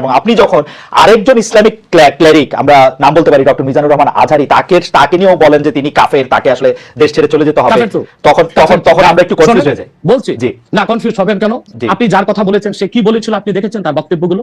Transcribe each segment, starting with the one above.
এবং আপনি যখন আরেকজন ইসলামিক ক্লেরিক আমরা নাম বলতে পারি ডক্টর মিজানুর রহমান আজহারি তাকে তাকে নিয়েও বলেন যে তিনি কাফের তাকে আসলে দেশ ছেড়ে চলে যেতে হবে। তখন তখন তখন আমরা একটু কনফিউজ হয়ে যাই। বলছি। জি। না কনফিউজ হবেন কেন। আপনি যার কথা বলেছেন সে কি বলেছিল আপনি দেখেছেন তার বক্তব্যগুলো?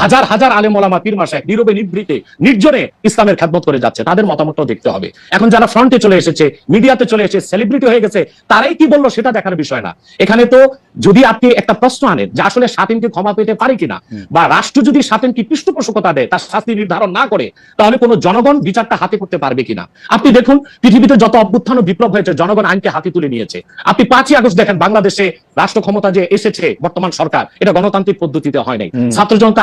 হাজার হাজার আলেম ওলামা পীর মাসায় নীরবে নিভৃতে নির্জনে ইসলামের খেদমত করে যাচ্ছে। তাদের মতামতটাও দেখতে হবে। এখন যারা ফ্রন্টে চলে এসেছে মিডিয়াতে চলে এসে সেলিব্রিটি হয়ে গেছে তারাই কি বলল সেটা দেখার বিষয় না। এখানে তো যদি আপনি একটা প্রশ্ন আনেন যে আসলে স্বাধীনকে ক্ষমা পেতে পারে কিনা বা রাষ্ট্র যদি স্বাধীনকে পৃষ্ঠপোষকতা দেয় তার শাস্তি নির্ধারণ না করে তাহলে কোনো জনগণ বিচারটা হাতে করতে পারবে কিনা? আপনি দেখুন পৃথিবীতে যত অভ্যুত্থান বিপ্লব হয়েছে জনগণ আইনকে হাতে তুলে নিয়েছে। আপনি পাঁচই আগস্ট দেখেন বাংলাদেশে রাষ্ট্র ক্ষমতা যে এসেছে বর্তমান সরকার এটা গণতান্ত্রিক পদ্ধতিতে হয় নাই। ছাত্র জনতা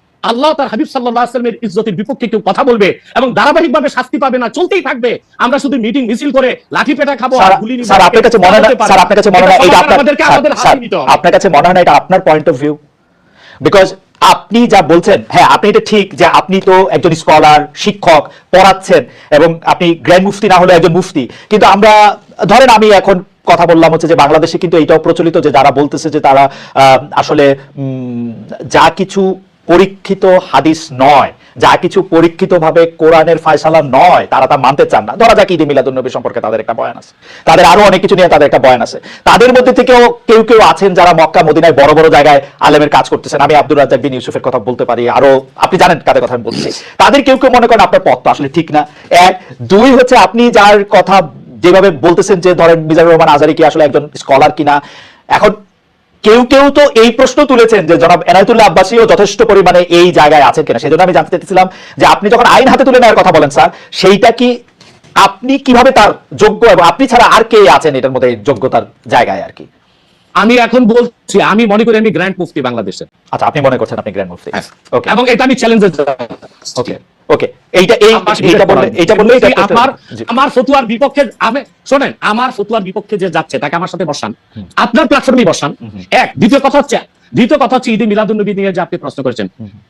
আল্লাহ তার হাবিব সাল্লাহ আসলামের ইজ্জতের বিপক্ষে কেউ কথা বলবে এবং ধারাবাহিকভাবে শাস্তি পাবে না চলতেই থাকবে। আমরা শুধু মিটিং মিছিল করে লাঠি পেটা খাব স্যার আপনার কাছে মনে হয় স্যার আপনার কাছে মনে হয় না এটা আপনার কাছে মনে হয় না এটা পয়েন্ট অফ ভিউ বিকজ আপনি যা বলছেন হ্যাঁ আপনি এটা ঠিক যে আপনি তো একজন স্কলার শিক্ষক পড়াচ্ছেন এবং আপনি গ্র্যান্ড মুফতি না হলে একজন মুফতি কিন্তু আমরা ধরেন আমি এখন কথা বললাম হচ্ছে যে বাংলাদেশে কিন্তু এটাও প্রচলিত যে যারা বলতেছে যে তারা আহ, আসলে উম, যা কিছু পরীক্ষিত হাদিস নয়। যা কিছু পরীক্ষিত ভাবে কোরআনের ফায়সালা নয়, তারা তা মানতে চান না। ধরা যাক ঈদে মিলাদুন নবী সম্পর্কে তাদের একটা বয়ান আছে। তাদের আরও অনেক কিছু নিয়ে তাদের একটা বয়ান আছে। তাদের মধ্যে থেকেও কেউ কেউ আছেন যারা মক্কা, মদিনায় বড় বড় জায়গায় আলেমের কাজ করতেছেন। আমি আব্দুল রাজ্জাক বিন ইউসুফের কথা বলতে পারি। আরও আপনি জানেন কাদের কথা আমি বলছি। তাদের কেউ কেউ মনে করেন আপনার পথ আসলে ঠিক না। এক, দুই হচ্ছে আপনি যার কথা যেভাবে বলতেছেন যে ধরেন মিজানুর রহমান আজারি কি আসলে একজন স্কলার কিনা? এখন কেউ কেউ তো এই প্রশ্ন তুলেছেন যে জনাব এনায়তুল্লাহ আব্বাসীও যথেষ্ট পরিমাণে এই জায়গায় আছেন কিনা। সেজন্য আমি জানতে চাইছিলাম যে আপনি যখন আইন হাতে তুলে নেওয়ার কথা বলেন, স্যার, সেইটা কি আপনি কীভাবে তার যোগ্য এবং আপনি ছাড়া আর কে আছেন এটার মধ্যে যোগ্যতার জায়গায় আর কি? আমি এখন বলছি আমি মনে করি আমি গ্র্যান্ড মুফতি বাংলাদেশের। আচ্ছা আপনি মনে করছেন আপনি গ্র্যান্ড মুফতি ওকে এবং এটা আমি চ্যালেঞ্জ ওকে ওকে এইটা এই এটা বললে এটা বললে আমার। আমার ফতুয়ার বিপক্ষে আমি শুনেন আমার ফতুয়ার বিপক্ষে যে যাচ্ছে তাকে আমার সাথে বসান। আপনার প্ল্যাটফর্মে বসান। এক। দ্বিতীয় কথা হচ্ছে দ্বিতীয় কথা হচ্ছে ঈদে মিলাদুল নবী নিয়ে যে আপনি প্রশ্ন করেছেন।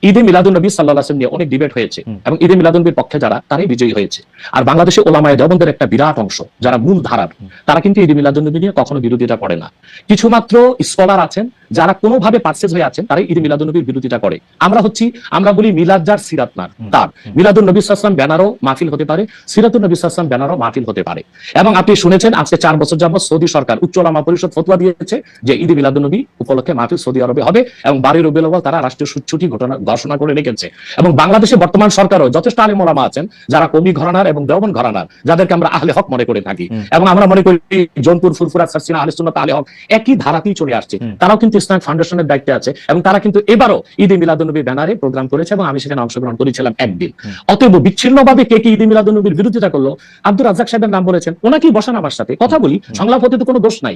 ঈদে মিলাদুল নবী সাল্লাহ আসলাম নিয়ে অনেক ডিবেট হয়েছে এবং ঈদে মিলাদুল নবীর পক্ষে যারা তারাই বিজয়ী হয়েছে। আর বাংলাদেশে ওলামায় দেবন্দের একটা বিরাট অংশ যারা মূল ধারার তারা কিন্তু ঈদে মিলাদুল নবী নিয়ে কখনো বিরোধিতা করে না। কিছু মাত্র স্কলার আছেন যারা কোনোভাবে পার্সেস হয়ে আছেন তারাই ঈদ মিলাদুল নবীর বিরোধিতা করে। আমরা হচ্ছি আমরা বলি মিলাদ যার সিরাত নার তার। মিলাদুল নবী সাল্লাম ব্যানারও মাহফিল হতে পারে সিরাতুল নবী সাল্লাম ব্যানারও মাহফিল হতে পারে। এবং আপনি শুনেছেন আজকে চার বছর যাবত সৌদি সরকার উচ্চ ওলামা পরিষদ ফতোয়া দিয়েছে যে ঈদ মিলাদুল নবী উপলক্ষে মাহফিল সৌদি আরবে হবে এবং বারোই রবিউল তারা রাষ্ট্রীয় ছুটি ঘটনা ঘোষণা করে রেখেছে। এবং বাংলাদেশে বর্তমান সরকারও যথেষ্ট আলিম ওলামা আছেন যারা কমি ঘরানার এবং দেওবন ঘরানার যাদেরকে আমরা আহলে হক মনে করে থাকি। এবং আমরা মনে করি জোনপুর ফুরফুরা সারসিনা আহলে সুন্নাত আহলে হক একই ধারাতেই চলে আসছে। তারাও কিন্তু ইসলাম ফাউন্ডেশনের দায়িত্বে আছে এবং তারা কিন্তু এবারও ঈদে মিলাদুনবী ব্যানারে প্রোগ্রাম করেছে এবং আমি সেখানে অংশগ্রহণ করেছিলাম একদিন। অতএব বিচ্ছিন্নভাবে কে কে ঈদে মিলাদুনবীর বিরোধিতা করল? আব্দুর রাজ্জাক সাহেবের নাম বলেছেন ওনাকেই বসান আমার সাথে। কথা বলি সংলাপ হতে তো কোনো দোষ নাই।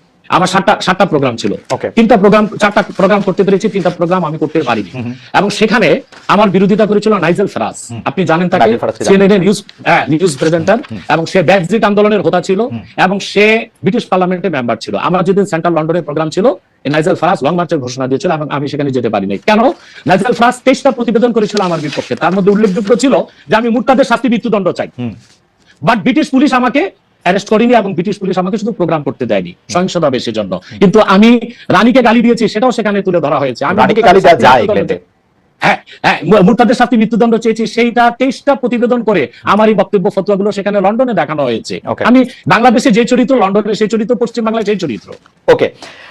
আমার সাতটা সাতটা প্রোগ্রাম ছিল। তিনটা প্রোগ্রাম চারটা প্রোগ্রাম করতে পেরেছি তিনটা প্রোগ্রাম আমি করতে পারিনি। এবং সেখানে আমার বিরোধিতা করেছিল নাইজেল ফরাজ। আপনি জানেন তাকে। সিএনএন নিউজ নিউজ প্রেজেন্টার এবং সে ব্যাকজিট আন্দোলনের হোতা ছিল। এবং সে ব্রিটিশ পার্লামেন্টের মেম্বার ছিল। আমার যেদিন সেন্ট্রাল লন্ডনের প্রোগ্রাম ছিল নাইজেল ফরাজ লং মার্চের ঘোষণা দিয়েছিল এবং আমি সেখানে যেতে পারিনি। কেন? নাইজেল ফরাজ তেইশটা প্রতিবেদন করেছিল আমার বিপক্ষে। তার মধ্যে উল্লেখযোগ্য ছিল যে আমি মুরতাদের শাস্তি মৃত্যুদণ্ড চাই বাট ব্রিটিশ পুলিশ আমাকে অ্যারেস্ট করিনি এবং ব্রিটিশ পুলিশ আমাকে শুধু প্রোগ্রাম করতে দেয়নি সহিংসতা বেশি জন্য। কিন্তু আমি রানীকে গালি দিয়েছি সেটাও সেখানে তুলে ধরা হয়েছে। আমি রানীকে গালি দেওয়া যায় হ্যাঁ হ্যাঁ মুরতাদের শাস্তি মৃত্যুদণ্ড চেয়েছি সেইটা তেইশটা প্রতিবেদন করে আমার এই বক্তব্য ফতোয়াগুলো সেখানে লন্ডনে দেখানো হয়েছে। আমি বাংলাদেশে যে চরিত্র লন্ডনে সেই চরিত্র পশ্চিম বাংলায় সেই চরিত্র। ওকে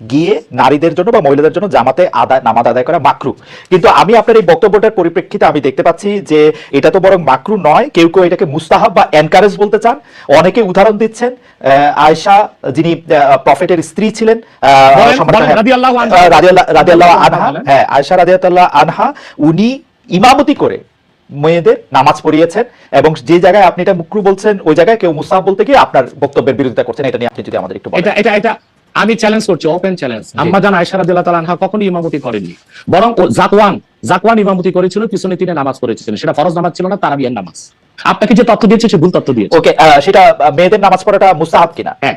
গিয়ে নারীদের জন্য বা মহিলাদের জন্য জামাতে আদায় নামাজ আদায় করা মাকরু। কিন্তু আমি আপনার এই বক্তব্যটার পরিপ্রেক্ষিতে আমি দেখতে পাচ্ছি যে এটা তো বরং মাকরু নয় কেউ কেউ এটাকে মুস্তাহাব বা এনকারেজ বলতে চান। অনেকে উদাহরণ দিচ্ছেন আয়েশা যিনি প্রফেটের স্ত্রী ছিলেন আনহা। হ্যাঁ আয়েশা রাদিয়াল্লাহু আনহা উনি ইমামতি করে মেয়েদের নামাজ পড়িয়েছেন এবং যে জায়গায় আপনি এটা মুকরু বলছেন ওই জায়গায় কেউ মুস্তাহাব বলতে গিয়ে আপনার বক্তব্যের বিরোধিতা করছেন এটা নিয়ে আপনি যদি আমাদের একটু এটা এটা আমি চ্যালেঞ্জ করছি ওপেন চ্যালেঞ্জ আম্মা জান আয়সা রাদিয়াল্লাহু তাআলা আনহা কখনো ইমামতি করেননি। বরং জাকওয়ান জাকওয়ান ইমামতি করেছিল পিছনে তিনি নামাজ পড়েছিলেন। সেটা ফরজ নামাজ ছিল না তারাবিয়ার নামাজ। আপনাকে যে তথ্য দিয়েছে সে ভুল তথ্য দিয়েছে। ওকে সেটা মেয়েদের নামাজ পড়াটা মুস্তাহাব কিনা? এক